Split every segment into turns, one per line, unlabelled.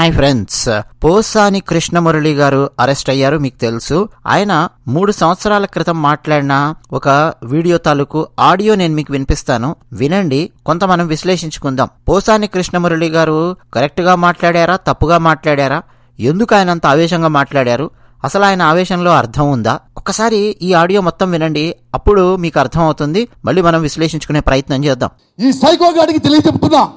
Hi friends. Posani Krishna Murali గారు arrest అయ్యారు మీకు తెలుసు. ఆయన మూడు సంవత్సరాల క్రితం మాట్లాడిన ఒక వీడియో తాలూకు ఆడియో నేను మీకు వినిపిస్తాను. వినండి కొంత మనం విశ్లేషించుకుందాం. పోసాని కృష్ణమురళి గారు కరెక్ట్గా మాట్లాడారా తప్పుగా మాట్లాడారా? ఎందుకు ఆయన అంత ఆవేశంగా మాట్లాడారు? అసలు ఆయన ఆవేశంలో అర్థం ఉందా? ఒక్కసారి ఈ ఆడియో మొత్తం వినండి అప్పుడు మీకు అర్థం అవుతుంది. మళ్ళీ మనం విశ్లేషించుకునే ప్రయత్నం చేద్దాం.
ఈ సైకో గాడికి తెలియజెప్తున్నా.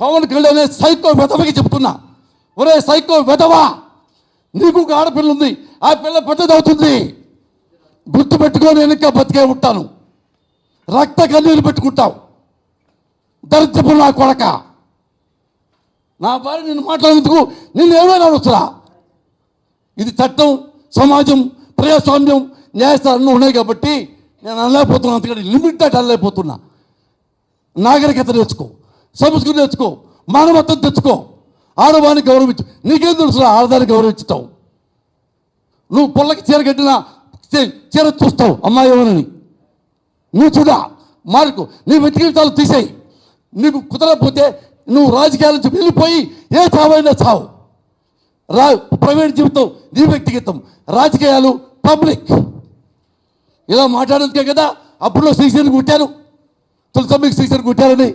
పవన్ కళ్యాణ్ సైకో చెప్తున్నా. ఒరే సైకో వెదవా నీకు ఒక ఆడపిల్ల ఉంది ఆ పిల్ల పెద్దదవుతుంది. గుర్తు పెట్టుకొని వెనక బతికే ఉంటాను. రక్త కన్నీళ్ళు పెట్టుకుంటావు. దరిద్రపు నా కొడక. నా భార్య నిన్ను మాట్లాడేందుకు నిన్ను ఏమైనా అనొచ్చురా? ఇది చట్టం సమాజం ప్రజాస్వామ్యం న్యాయస్థానం ఉన్నాయి కాబట్టి నేను అనలేకపోతున్నా అందుకని లిమిటెడ్ అనలేకపోతున్నా. నాగరికత నేర్చుకో సంస్కృతి నేర్చుకో మానవత్వం తెచ్చుకో. ఆడవాన్ని గౌరవించు. నీకేం తెలుసు ఆడదాన్ని గౌరవించటం? నువ్వు పొల్లకి చీర కట్టినా చీర చూస్తావు అమ్మాయి ఎవరని? నువ్వు చూడా మార్కు. నీ వ్యక్తిగతాలు తీసేయి. నీకు కుదరకపోతే నువ్వు రాజకీయాల నుంచి వెళ్ళిపోయి ఏ చావైనా చావు. రా ప్రైవేట్ జీవితం నీ వ్యక్తిగతం. రాజకీయాలు పబ్లిక్. ఇలా మాట్లాడేందుకే కదా అప్పుడులో శ్రీశ్రీని కుట్టారు. తులసమ్మికి శ్రీశ్రీని కుట్టారని.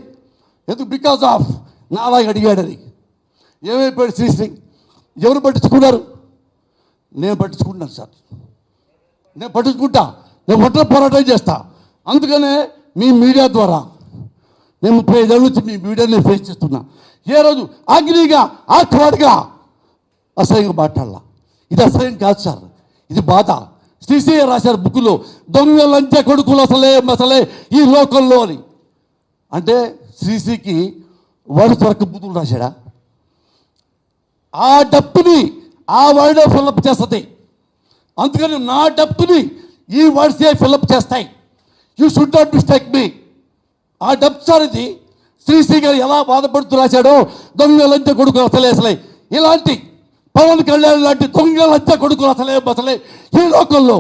ఎందుకు? బికాస్ ఆఫ్ నాలాగా అడిగాడని. ఏమైపోయాడు శ్రీశ్రీ ఎవరు పట్టించుకున్నారు? నేను పట్టించుకుంటున్నాను సార్. నేను పట్టించుకుంటా. నేను ఒంటరి పోరాటం చేస్తా. అందుకనే మీ మీడియా ద్వారా నేను ముప్పై ఐదేళ్ళ నుంచి మీ మీడియాని ఫేస్ చేస్తున్నా. ఏ రోజు అగ్నిగా ఆత్వాడిగా అసహ్యంగా మాట్లాడాల. ఇది అసహ్యం కాదు సార్. ఇది బాధ. శ్రీశ్రీ రాశారు బుక్కులో దొంగ లంచ కొడుకులు అసలే అసలే ఈ లోకంలో అని అంటే శ్రీశ్రీకి వారు త్వరకు బుద్ధులు రాశాడా? ఆ డప్పుని ఆ వర్డే ఫిల్అప్ చేస్తుంది. అందుకని నా డప్పుని ఈ వర్డ్సే ఫిల్అప్ చేస్తాయి. You should not mistake me ఆ డబ్ సార్ ఇది శ్రీశ్రీ గారు ఎలా బాధపడుతూ రాశాడో దొంగలంతా కొడుకు కొడుకులు అసలే అసలే. ఇలాంటి పవన్ కళ్యాణ్ లాంటి దొంగలంతా లంచ కొడుకులు అసలే అసలే ఈ లోకంలో.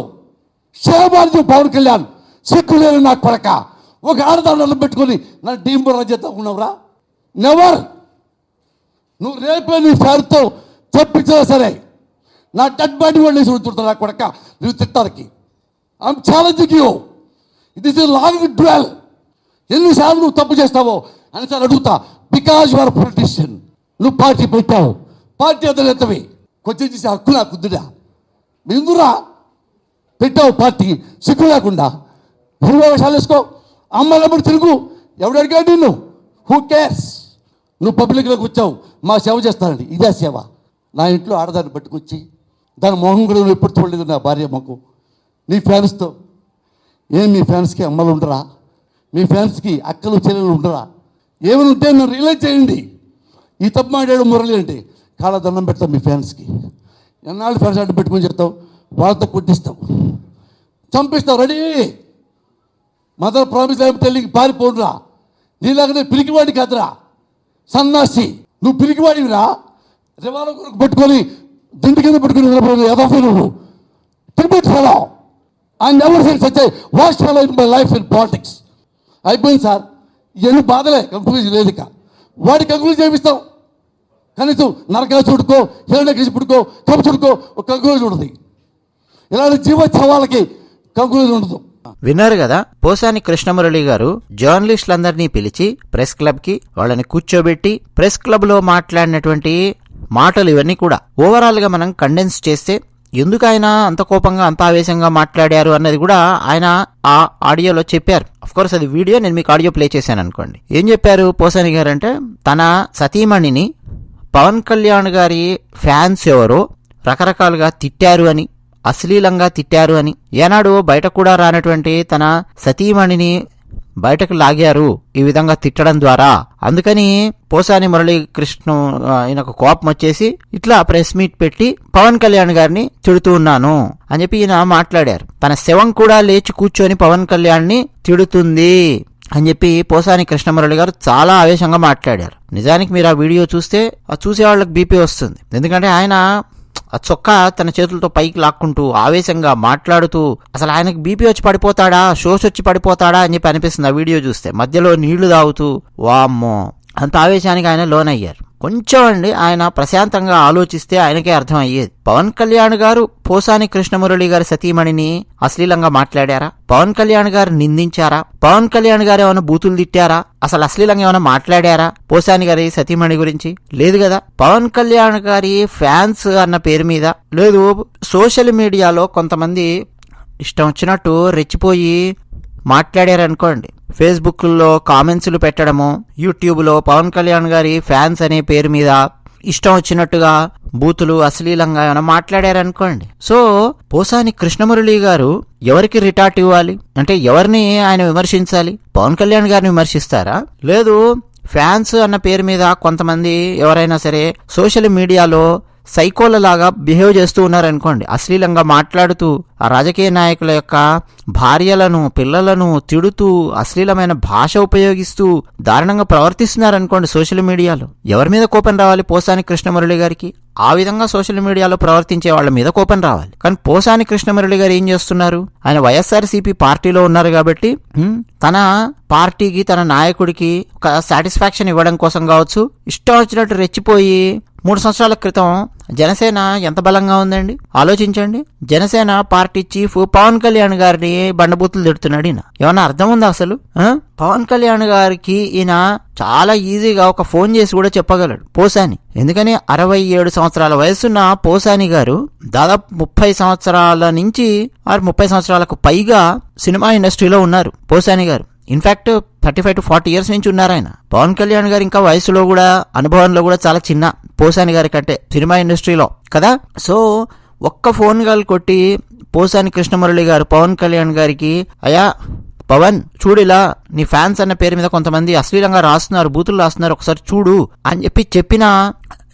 క్షేమాన్ని పవన్ కళ్యాణ్ సిగ్గులేని నా కొరక ఒక ఆడదాన్ని పెట్టుకొని నన్ను డీంబు రాజ్యత ఉన్నవరా నెవర్ నువ్వు రేపే నీ సార్తో చెప్పించినా సరే నా డెడ్ బాడీ వాళ్ళు వేసి ఉంటుంటా నా కొడక. నువ్వు తిట్టడానికి. I'm challenging you it is long dwell ఎన్నిసార్లు నువ్వు తప్పు చేస్తావో అని సార్ అడుగుతా బికాజ్ యువర్ పొలిటీషియన్ నువ్వు పార్టీ పెట్టావు. పార్టీ అతనేతవి కొంచెం చేసే హక్కు నాకు ఉందిరా. ఎందురా పెట్టావు పార్టీ సిగ్గు లేకుండా. నువ్వు వేషాలు వేసుకో. అమ్మాయిలప్పుడు తిరుగు. ఎవడు అడిగాడు నిన్ను? హూ కేర్స్ నువ్వు పబ్లిక్లోకి వచ్చావు మా సేవ చేస్తానండి. ఇదే సేవ. నా ఇంట్లో ఆడదాన్ని పట్టుకొచ్చి దాని మొహం కూడా నువ్వు ఎప్పుడు చూడలేదు నా భార్య మాకు. నీ ఫ్యాన్స్తో. ఏం మీ ఫ్యాన్స్కి అమ్మలు ఉండరా? మీ ఫ్యాన్స్కి అక్కలు చెల్లెలు ఉండరా? ఏమైనా ఉంటే నన్ను రియలైజ్ చేయండి. ఈ తప్పు మాట్లాడు మురళి అంటే కాళ్ళ దండం పెడతాం మీ ఫ్యాన్స్కి. ఎన్నాళ్ళు ఫ్యాన్స్ అడ్డు పెట్టుకొని చెప్తావు? వాళ్ళతో కొట్టిస్తావు చంపిస్తావు రెడీ. మదర్ ప్రామిస్ లేకపోతే తల్లికి పారిపోడురా నీలాగనే పిరికివాడి కాదురా. సన్నాసి నువ్వు పిరికివాడివిరా? రివాల్వర్ కొరకు పట్టుకొని దిండి కింద పట్టుకుని నిలబడి యథాఫీ నువ్వు tribute fellow I never seen such vast fellow in my life in politics అయిపోయింది సార్. ఇవన్నీ బాధలే కంక్లూజన్ లేదు ఇక. వాడి కంక్లూజన్ చేపిస్తాం కనీసం నరకా చూడుకో హిరణ్య కృషి పుడుకో కప్పు చుడుకో ఒక కంక్లూజన్ ఉంటుంది ఇలాంటి జీవోత్సవాలకి కంక్లూజన్ ఉండదు.
విన్నారు కదా? పోసాని కృష్ణమురళి గారు జర్నలిస్టులందరినీ పిలిచి ప్రెస్ క్లబ్కి వాళ్ళని కూర్చోబెట్టి ప్రెస్ క్లబ్లో మాట్లాడినటువంటి మాటలు ఇవన్నీ కూడా ఓవరాల్గా మనం కండెన్స్ చేస్తే ఎందుకు ఆయన అంత కోపంగా అంత ఆవేశంగా మాట్లాడారు అన్నది కూడా ఆయన ఆ ఆడియోలో చెప్పారు. అఫ్ కోర్స్ అది వీడియో నేను మీకు ఆడియో ప్లే చేశాను అనుకోండి. ఏం చెప్పారు పోసాని గారు అంటే తన సతీమణిని పవన్ కళ్యాణ్ గారి ఫ్యాన్స్ ఎవరో రకరకాలుగా తిట్టారు అని అశ్లీలంగా తిట్టారు అని. ఏనాడు బయట కూడా రానటువంటి తన సతీమణిని బయటకు లాగారు ఈ విధంగా తిట్టడం ద్వారా. అందుకని పోసాని మురళీకృష్ణ ఈయనకు కోపం వచ్చేసి ఇట్లా ప్రెస్ మీట్ పెట్టి పవన్ కళ్యాణ్ గారిని తిడుతూ ఉన్నాను అని చెప్పి ఈయన మాట్లాడారు. తన శవం కూడా లేచి కూర్చొని పవన్ కళ్యాణ్ని తిడుతుంది అని చెప్పి పోసాని కృష్ణమురళి గారు చాలా ఆవేశంగా మాట్లాడారు. నిజానికి మీరు ఆ వీడియో చూస్తే ఆ చూసేవాళ్ళకి బీపీ వస్తుంది. ఎందుకంటే ఆయన ఆ చొక్కా తన చేతులతో పైకి లాక్కుంటూ ఆవేశంగా మాట్లాడుతూ అసలు ఆయనకి బీపీ వచ్చి పడిపోతాడా? షోస్ వచ్చి పడిపోతాడా? అని చెప్పి అనిపిస్తుంది ఆ వీడియో చూస్తే. మధ్యలో నీళ్ళు తాగుతూ వామ్మో! అంత ఆవేశానికి ఆయన లోనయ్యారు. కొంచెం అండి ఆయన ప్రశాంతంగా ఆలోచిస్తే ఆయనకే అర్థం అయ్యేది పవన్ కళ్యాణ్ గారు పోసాని కృష్ణమురళి గారి సతీమణిని అశ్లీలంగా మాట్లాడారా? పవన్ కళ్యాణ్ గారు నిందించారా? పవన్ కళ్యాణ్ గారు ఏమైనా బూతులు తిట్టారా? అసలు అశ్లీలంగా ఏమైనా మాట్లాడారా? పోసాని గారి సతీమణి గురించి? లేదు కదా? పవన్ కళ్యాణ్ గారి ఫ్యాన్స్ అన్న పేరు మీద లేదు సోషల్ మీడియాలో కొంతమంది ఇష్టం వచ్చినట్టు రెచ్చిపోయి మాట్లాడారనుకోండి. ఫేస్బుక్లో కామెంట్స్లు పెట్టడము యూట్యూబ్లో పవన్ కళ్యాణ్ గారి ఫ్యాన్స్ అనే పేరు మీద ఇష్టం వచ్చినట్టుగా బూతులు అశ్లీలంగా ఏమైనా మాట్లాడారనుకోండి. సో పోసాని కృష్ణమురళి గారు ఎవరికి రిటార్ట్ ఇవ్వాలి? అంటే ఎవరిని ఆయన విమర్శించాలి? పవన్ కళ్యాణ్ గారిని విమర్శిస్తారా? లేదు ఫ్యాన్స్ అన్న పేరు మీద కొంతమంది ఎవరైనా సరే సోషల్ మీడియాలో సైకోల లాగా బిహేవ్ చేస్తూ ఉన్నారనుకోండి అశ్లీలంగా మాట్లాడుతూ ఆ రాజకీయ నాయకుల యొక్క భార్యలను పిల్లలను తిడుతూ అశ్లీలమైన భాష ఉపయోగిస్తూ దారుణంగా ప్రవర్తిస్తున్నారనుకోండి సోషల్ మీడియాలో. ఎవరి మీద కోపం రావాలి పోసాని కృష్ణమురళి గారికి? ఆ విధంగా సోషల్ మీడియాలో ప్రవర్తించే వాళ్ళ మీద కోపం రావాలి. కానీ పోసాని కృష్ణమురళి గారు ఏం చేస్తున్నారు? ఆయన వైఎస్ఆర్సీపీ పార్టీలో ఉన్నారు కాబట్టి తన పార్టీకి తన నాయకుడికి ఒక సాటిస్ఫాక్షన్ ఇవ్వడం కోసం కావచ్చు ఇష్టం వచ్చినట్టు రెచ్చిపోయి మూడు సంవత్సరాల క్రితం జనసేన ఎంత బలంగా ఉందండి? ఆలోచించండి. జనసేన పార్టీ చీఫ్ పవన్ కళ్యాణ్ గారిని బండబూతులు తిడుతున్నాడు ఈయన. ఏమన్నా అర్థం ఉందా అసలు? పవన్ కళ్యాణ్ గారికి ఈయన చాలా ఈజీగా ఒక ఫోన్ చేసి కూడా చెప్పగలడు. పోసాని. ఎందుకని? అరవై ఏడు సంవత్సరాల వయసున్న పోసాని గారు దాదాపు ముప్పై సంవత్సరాల నుంచి ఆరు ముప్పై సంవత్సరాలకు పైగా సినిమా ఇండస్ట్రీలో ఉన్నారు పోసాని గారు. In fact thirty five to forty years నుంచి ఉన్నారు ఆయన. పవన్ కళ్యాణ్ గారు ఇంకా వయసులో కూడా అనుభవంలో కూడా చాలా చిన్న పోసాని గారి కంటే సినిమా ఇండస్ట్రీలో కదా? సో ఒక్క ఫోన్ కాల్ కొట్టి పోసాని కృష్ణమురళి గారు పవన్ కళ్యాణ్ గారికి అయా పవన్ చూడిలా నీ ఫ్యాన్స్ అన్న పేరు మీద కొంతమంది అశ్లీలంగా రాస్తున్నారు బూతులు రాస్తున్నారు ఒకసారి చూడు అని చెప్పి చెప్పినా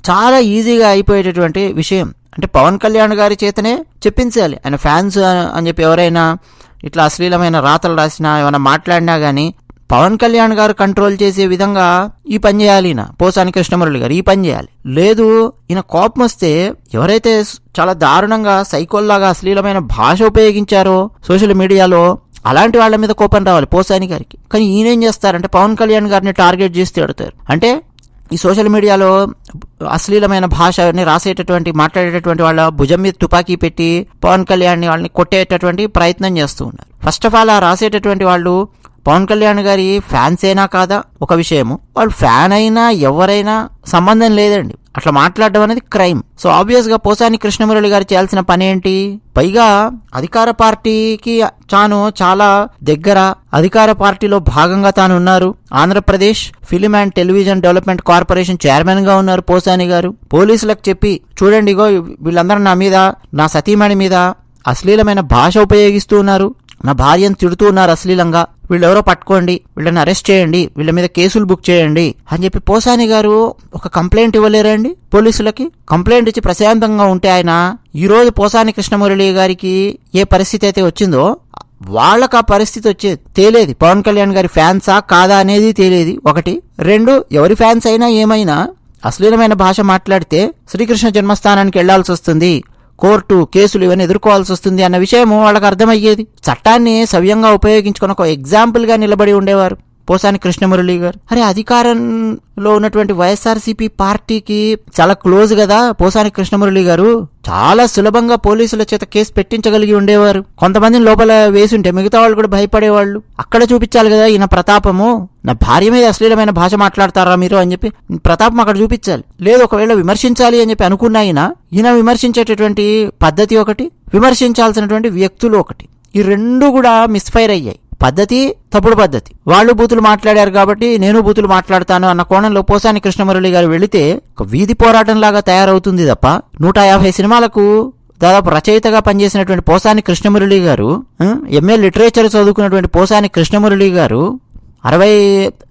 చాలా ఈజీగా అయిపోయేటటువంటి విషయం. అంటే పవన్ కళ్యాణ్ గారి చేతనే చెప్పించాలి. ఆయన ఫ్యాన్స్ అని చెప్పి ఎవరైనా ఇట్లా అశ్లీలమైన రాతలు రాసినా ఏమైనా మాట్లాడినా కానీ పవన్ కళ్యాణ్ గారు కంట్రోల్ చేసే విధంగా ఈ పని చేయాలి ఈయన. పోసాని కృష్ణమురళి గారు ఈ పని చేయాలి. లేదు ఈయన కోపం వస్తే ఎవరైతే చాలా దారుణంగా సైకోల్లాగా అశ్లీలమైన భాష ఉపయోగించారో సోషల్ మీడియాలో అలాంటి వాళ్ళ మీద కోపం రావాలి పోసాని గారికి. కానీ ఈయన ఏం చేస్తారంటే పవన్ కళ్యాణ్ గారిని టార్గెట్ చేసి తిడతారు అంటే ఈ సోషల్ మీడియాలో అశ్లీలమైన భాషని రాసేటటువంటి మాట్లాడేటటువంటి వాళ్ళ భుజం మీద తుపాకీ పెట్టి పవన్ కళ్యాణ్ని వాళ్ళని కొట్టేటటువంటి ప్రయత్నం చేస్తూ ఉన్నారు. ఫస్ట్ ఆఫ్ ఆల్ ఆ రాసేటటువంటి వాళ్ళు పవన్ కళ్యాణ్ గారి ఫ్యాన్స్ అయినా కాదా? ఒక విషయము. వాళ్ళు ఫ్యాన్ అయినా ఎవరైనా సంబంధం లేదండి. అట్లా మాట్లాడడం అనేది క్రైమ్ సో ఆబ్వియస్గా పోసాని కృష్ణమురళి గారు చేయాల్సిన పని ఏంటి? పైగా అధికార పార్టీకి తాను చాలా దగ్గర. అధికార పార్టీలో భాగంగా తాను ఉన్నారు. Andhra Pradesh film and television development corporation చైర్మన్గా ఉన్నారు పోసాని గారు. పోలీసులకు చెప్పి చూడండి ఇగో వీళ్ళందరూ నా మీద నా సతీమణి మీద అశ్లీలమైన భాష ఉపయోగిస్తూ ఉన్నారు. నా భార్యను తిడుతూ ఉన్నారు అశ్లీలంగా. వీళ్ళెవరో పట్టుకోండి వీళ్ళని అరెస్ట్ చేయండి వీళ్ళ మీద కేసులు బుక్ చేయండి అని చెప్పి పోసాని గారు ఒక కంప్లైంట్ ఇవ్వలేరండి పోలీసులకి. కంప్లైంట్ ఇచ్చి ప్రశాంతంగా ఉంటే ఆయన ఈరోజు పోసాని కృష్ణమురళి గారికి ఏ పరిస్థితి అయితే వచ్చిందో వాళ్ళకు ఆ పరిస్థితి వచ్చేది తేలేది. పవన్ కళ్యాణ్ గారి ఫ్యాన్సా కాదా అనేది తేలేది. ఒకటి. రెండు. ఎవరి ఫ్యాన్స్ అయినా ఏమైనా అశ్లీలమైన భాష మాట్లాడితే శ్రీకృష్ణ జన్మస్థానానికి వెళ్ళాల్సి వస్తుంది. కోర్టు కేసులు ఇవన్నీ ఎదుర్కోవాల్సి వస్తుంది అన్న విషయం వాళ్ళకి అర్థమయ్యేది. చట్టాన్ని సవ్యంగా ఉపయోగించుకొని ఒక ఎగ్జాంపుల్గా నిలబడి ఉండేవారు. పోసాని కృష్ణమురళి గారు. అరే అధికారంలో ఉన్నటువంటి వైఎస్ఆర్సీపీ పార్టీకి చాలా క్లోజ్ కదా పోసాని కృష్ణమురళి గారు. చాలా సులభంగా పోలీసుల చేత కేసు పెట్టించగలిగి ఉండేవారు. కొంతమందిని లోపల వేసుంటే మిగతా వాళ్ళు కూడా భయపడేవాళ్ళు. అక్కడ చూపించాలి కదా ఈయన ప్రతాపము. నా భార్య మీద అశ్లీలమైన భాష మాట్లాడతారా మీరు అని చెప్పి ప్రతాపం అక్కడ చూపించాలి. లేదు ఒకవేళ విమర్శించాలి అని చెప్పి అనుకున్న ఈయన ఈయన విమర్శించేటటువంటి పద్ధతి ఒకటి విమర్శించాల్సినటువంటి వ్యక్తులు ఒకటి. ఈ రెండు కూడా మిస్ఫైర్ అయ్యాయి. పద్ధతి తప్పుడు పద్ధతి. వాళ్ళు బూతులు మాట్లాడారు కాబట్టి నేను బూతులు మాట్లాడతాను అన్న కోణంలో పోసాని కృష్ణమురళి గారు వెళితే ఒక వీధి పోరాటం లాగా తయారవుతుంది తప్ప నూట యాభై సినిమాలకు దాదాపు రచయితగా పనిచేసినటువంటి పోసాని కృష్ణమురళి గారు ఎంఏ లిటరేచర్ చదువుకున్నటువంటి పోసాని కృష్ణమురళి గారు అరవై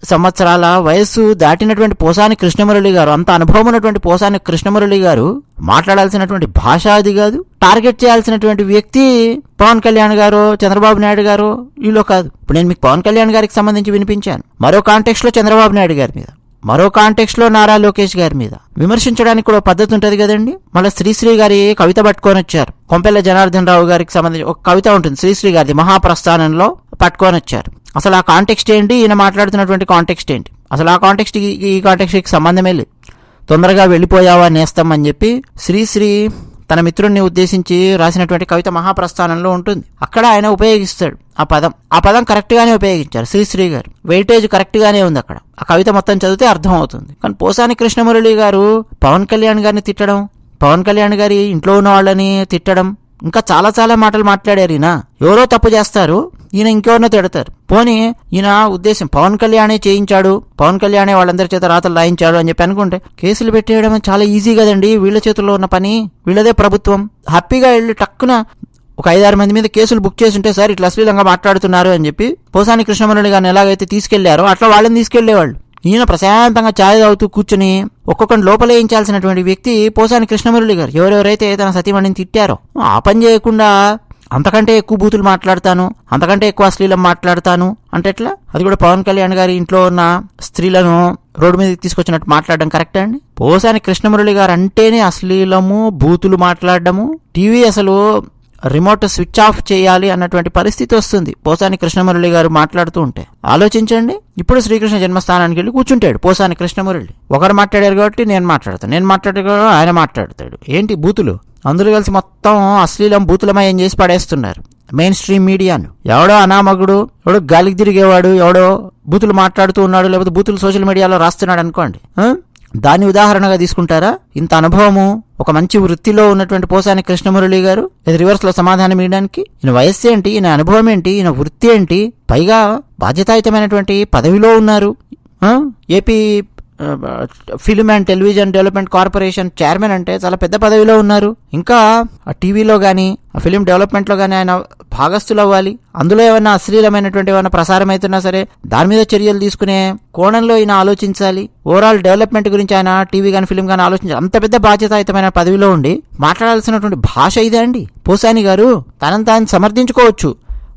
సంవత్సరాల వయస్సు దాటినటువంటి పోసాని కృష్ణమురళి గారు అంత అనుభవం ఉన్నటువంటి పోసాని కృష్ణమురళి గారు మాట్లాడాల్సినటువంటి భాష అది కాదు. టార్గెట్ చేయాల్సినటువంటి వ్యక్తి పవన్ కళ్యాణ్ గారు చంద్రబాబు నాయుడు గారు వీళ్ళు కాదు. ఇప్పుడు నేను మీకు పవన్ కళ్యాణ్ గారికి సంబంధించి వినిపించాను. మరో కాంటెక్స్ట్లో చంద్రబాబు నాయుడు గారి మీద. మరో కాంటెక్స్ట్లో నారా లోకేష్ గారి మీద. విమర్శించడానికి కూడా పద్ధతి ఉంటది కదండి. మళ్ళీ శ్రీశ్రీ గారి కవిత పట్టుకొని వచ్చారు. కొంపెల్ల జనార్దన్ రావు గారికి సంబంధించి ఒక కవిత ఉంటుంది శ్రీశ్రీ గారిది మహాప్రస్థానంలో పట్టుకొని వచ్చారు. అసలు ఆ కాంటెక్స్ట్ ఏంటి? ఈయన మాట్లాడుతున్నటువంటి కాంటెక్స్ట్ ఏంటి? అసలు ఆ కాంటెక్స్ట్ ఈ కాంటెక్స్ట్కి సంబంధమే లేదు. తొందరగా వెళ్ళిపోయావా నేస్తాం అని చెప్పి శ్రీశ్రీ తన మిత్రుడిని ఉద్దేశించి రాసినటువంటి కవిత మహాప్రస్థానంలో ఉంటుంది. అక్కడ ఆయన ఉపయోగిస్తాడు ఆ పదం. ఆ పదం కరెక్ట్ గానే ఉపయోగించారు శ్రీశ్రీ గారు. వెయిటేజ్ కరెక్ట్ గానే ఉంది అక్కడ. ఆ కవిత మొత్తం చదివితే అర్థం అవుతుంది కానీ పోసాని కృష్ణమురళి గారు పవన్ కళ్యాణ్ గారిని తిట్టడం పవన్ కళ్యాణ్ గారి ఇంట్లో ఉన్న వాళ్ళని తిట్టడం ఇంకా చాలా చాలా మాటలు మాట్లాడారు ఈయన. ఎవరో తప్పు చేస్తారు ఈయన ఇంకెవరినో తిడతారు. పోనీ ఈయన ఉద్దేశం పవన్ కళ్యాణే చేయించాడు పవన్ కళ్యాణే వాళ్ళందరి చేత రాతలు రాయించాడు అని చెప్పి అనుకుంటే కేసులు పెట్టేయడం చాలా ఈజీ కదండి. వీళ్ళ చేతుల్లో ఉన్న పని వీళ్ళదే ప్రభుత్వం. హ్యాపీగా వెళ్ళి టక్కున ఒక ఐదారు మంది మీద కేసులు బుక్ చేసి ఉంటే సార్ ఇట్లా అశ్లీలంగా మాట్లాడుతున్నారు అని చెప్పి పోసాని కృష్ణమురళి గారిని ఎలాగైతే తీసుకెళ్ళారో అట్లా వాళ్ళని తీసుకెళ్ళేవాళ్ళు. ఈయన ప్రశాంతంగా ఛాయ్ తాగుతూ కూర్చుని ఒక్కొక్కటి లోపలేయించాల్సినటువంటి వ్యక్తి పోసాని కృష్ణమురళి గారు. ఎవరెవరైతే తన సతీమణిని తిట్టారో ఆ పని చేయకుండా అంతకంటే ఎక్కువ బూతులు మాట్లాడతాను అంతకంటే ఎక్కువ అశ్లీలం మాట్లాడతాను అంటే ఎట్లా? అది కూడా పవన్ కళ్యాణ్ గారి ఇంట్లో ఉన్న స్త్రీలను రోడ్డు మీద తీసుకొచ్చినట్టు మాట్లాడడం కరెక్ట్ అండి? పోసాని కృష్ణమురళి గారు అంటేనే అశ్లీలము బూతులు మాట్లాడడము టీవీ అసలు రిమోట్ స్విచ్ ఆఫ్ చేయాలి అన్నటువంటి పరిస్థితి వస్తుంది. పోసాని కృష్ణమురళి గారు మాట్లాడుతూ ఉంటే ఆలోచించండి. ఇప్పుడు శ్రీకృష్ణ జన్మస్థానానికి వెళ్ళి కూర్చుంటాడు పోసాని కృష్ణమురళి. ఒకరు మాట్లాడారు కాబట్టి నేను మాట్లాడతాను నేను మాట్లాడే ఆయన మాట్లాడతాడు. ఏంటి బూతులు? అందరూ కలిసి మొత్తం అశ్లీలం బూతులమయం చేసి పడేస్తున్నారు? మెయిన్ స్ట్రీమ్ మీడియాను. ఎవడో అనామకుడు ఎవడో గాలికి తిరిగేవాడు ఎవడో బూతులు మాట్లాడుతూ ఉన్నాడు లేకపోతే బూతులు సోషల్ మీడియాలో రాస్తున్నాడు అనుకోండి. దాని దాన్ని ఉదాహరణగా తీసుకుంటారా? ఇంత అనుభవము ఒక మంచి వృత్తిలో ఉన్నటువంటి పోసాని కృష్ణమురళి గారు ఇది రివర్స్లో సమాధానం ఇవ్వడానికి? ఈయన వయస్సు ఏంటి? ఈయన అనుభవం ఏంటి? ఈయన వృత్తి ఏంటి? పైగా బాధ్యతాయుతమైనటువంటి పదవిలో ఉన్నారు. AP film and television development corporation chairman అంటే చాలా పెద్ద పదవిలో ఉన్నారు. ఇంకా ఆ టీవీలో కానీ ఆ ఫిలిం డెవలప్మెంట్లో కానీ ఆయన భాగస్థులు అవ్వాలి అందులో ఏమైనా అశ్లీలమైనటువంటి ఏమైనా ప్రసారం అవుతున్నా సరే దాని మీద చర్యలు తీసుకునే కోణంలో ఈయన ఆలోచించాలి. ఓవరాల్ డెవలప్మెంట్ గురించి ఆయన టీవీ కానీ ఫిలిం కానీ ఆలోచించాలి. అంత పెద్ద బాధ్యతాయుతమైన పదవిలో ఉండి మాట్లాడాల్సినటువంటి భాష ఇదే అండి. పోసాని గారు తనని తాను సమర్థించుకోవచ్చు.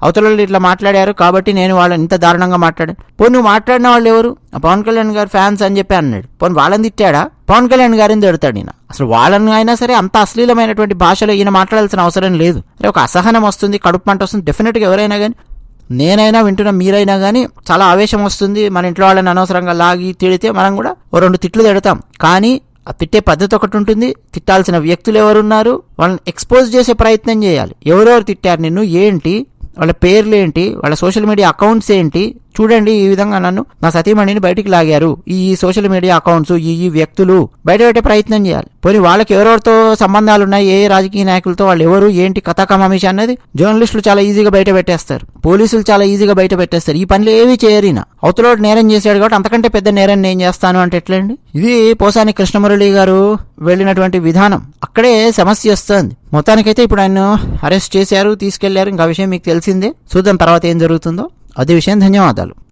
అవతల వాళ్ళు ఇట్లా మాట్లాడారు కాబట్టి నేను వాళ్ళని ఇంత దారుణంగా మాట్లాడాను పోనీ నువ్వు మాట్లాడిన వాళ్ళు ఎవరు? ఆ పవన్ కళ్యాణ్ గారు ఫ్యాన్స్ అని చెప్పి అన్నాడు. పోను వాళ్ళని తిట్టాడా? పవన్ కళ్యాణ్ గారిని తిడతాడు ఈయన. అసలు వాళ్ళని అయినా సరే అంత అశ్లీలమైనటువంటి భాషలో ఈయన మాట్లాడాల్సిన అవసరం లేదు. అరే ఒక అసహనం వస్తుంది కడుపు మంట వస్తుంది డెఫినెట్గా ఎవరైనా కానీ నేనైనా వింటున్న మీరైనా కానీ చాలా ఆవేశం వస్తుంది. మన ఇంట్లో వాళ్ళని అనవసరంగా లాగి తిడితే మనం కూడా ఓ రెండు తిట్లు తిడతాం. కానీ ఆ తిట్టే పద్ధతి ఒకటి ఉంటుంది. తిట్టాల్సిన వ్యక్తులు ఎవరున్నారు? వాళ్ళని ఎక్స్పోజ్ చేసే ప్రయత్నం చేయాలి. ఎవరెవరు తిట్టారు నిన్ను? ఏంటి? వాళ్ళ పేర్లు ఏంటి? వాళ్ళ సోషల్ మీడియా అకౌంట్స్ ఏంటి? చూడండి ఈ విధంగా నన్ను నా సతీమణిని బయటికి లాగారు. ఈ సోషల్ మీడియా అకౌంట్స్ ఈ ఈ వ్యక్తులు బయట పెట్టే ప్రయత్నం చేయాలి. పోనీ వాళ్ళకి ఎవరెవరితో సంబంధాలు ఉన్నాయి ఏ రాజకీయ నాయకులతో వాళ్ళు ఎవరు ఏంటి కథకమామిషం అన్నది జర్నలిస్టులు చాలా ఈజీగా బయట పెట్టేస్తారు పోలీసులు చాలా ఈజీగా బయట పెట్టేస్తారు ఈ పనులు ఏవి చేయరిన. అవతలోడు నేరం చేశాడు కాబట్టి అంతకంటే పెద్ద నేరం నేను చేస్తాను అంటే ఎట్లండి? ఇది పోసాని కృష్ణమురళి గారు వెళ్ళినటువంటి విధానం. అక్కడే సమస్య వస్తుంది. మొత్తానికైతే ఇప్పుడు ఆయన అరెస్ట్ చేశారు తీసుకెళ్ళారు. ఇంకా విషయం మీకు తెలిసిందే. చూద్దాం తర్వాత ఏం జరుగుతుందో. అదే విషయం ధన్యవాదాలు.